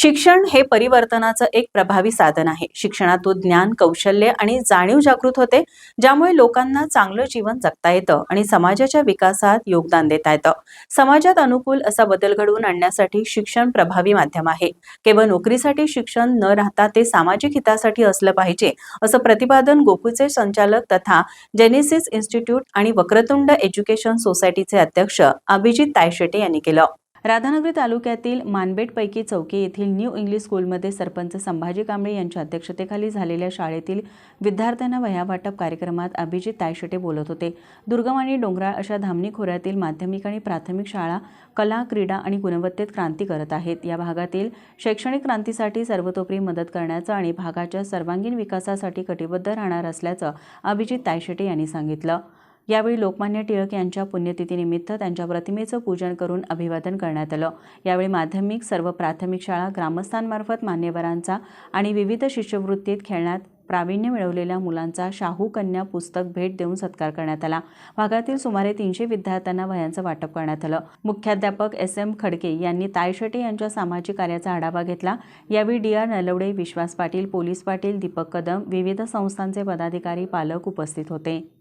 शिक्षण हे परिवर्तनाचं एक प्रभावी साधन आहे. शिक्षणातून ज्ञान कौशल्य आणि जाणीव जागृत होते ज्यामुळे लोकांना चांगलं जीवन जगता येतं आणि समाजाच्या विकासात योगदान देता येतं. समाजात अनुकूल असा बदल घडवून आणण्यासाठी शिक्षण प्रभावी माध्यम आहे. केवळ नोकरीसाठी शिक्षण न राहता ते सामाजिक हितासाठी असलं पाहिजे असं प्रतिपादन गोकुळचे संचालक तथा जेनेसिस इन्स्टिट्यूट आणि वक्रतुंड एज्युकेशन सोसायटीचे अध्यक्ष अभिजित तायशेटे यांनी केलं. राधानगरी तालुक्यातील मानबेटपैकी चौकी येथील न्यू इंग्लिश स्कूलमध्ये सरपंच संभाजी कांबळे यांच्या अध्यक्षतेखाली झालेल्या शाळेतील विद्यार्थ्यांना वह्या वाटप कार्यक्रमात अभिजित तायशेटे बोलत होते. दुर्गम आणि डोंगराळ अशा धामणी खोऱ्यातील माध्यमिक आणि प्राथमिक शाळा कला क्रीडा आणि गुणवत्तेत क्रांती करत आहेत. या भागातील शैक्षणिक क्रांतीसाठी सर्वतोपरी मदत करण्याचं आणि भागाच्या सर्वांगीण विकासासाठी कटिबद्ध राहणार असल्याचं अभिजित तायशेटे यांनी सांगितलं. यावेळी लोकमान्य टिळक यांच्या पुण्यतिथीनिमित्त त्यांच्या प्रतिमेचं पूजन करून अभिवादन करण्यात आलं. यावेळी माध्यमिक सर्व प्राथमिक शाळा ग्रामस्थांमार्फत मान्यवरांचा आणि विविध शिष्यवृत्तीत खेळण्यात प्रावीण्य मिळवलेल्या मुलांचा शाहू कन्या पुस्तक भेट देऊन सत्कार करण्यात आला. भागातील सुमारे तीनशे विद्यार्थ्यांना वह्यांचं वाटप करण्यात आलं. मुख्याध्यापक एस एम खडके यांनी तायशेटे यांच्या सामाजिक कार्याचा आढावा घेतला. यावेळी D R Nalawade Vishwas Patil police Patil Deepak Kadam विविध संस्थांचे पदाधिकारी पालक उपस्थित होते.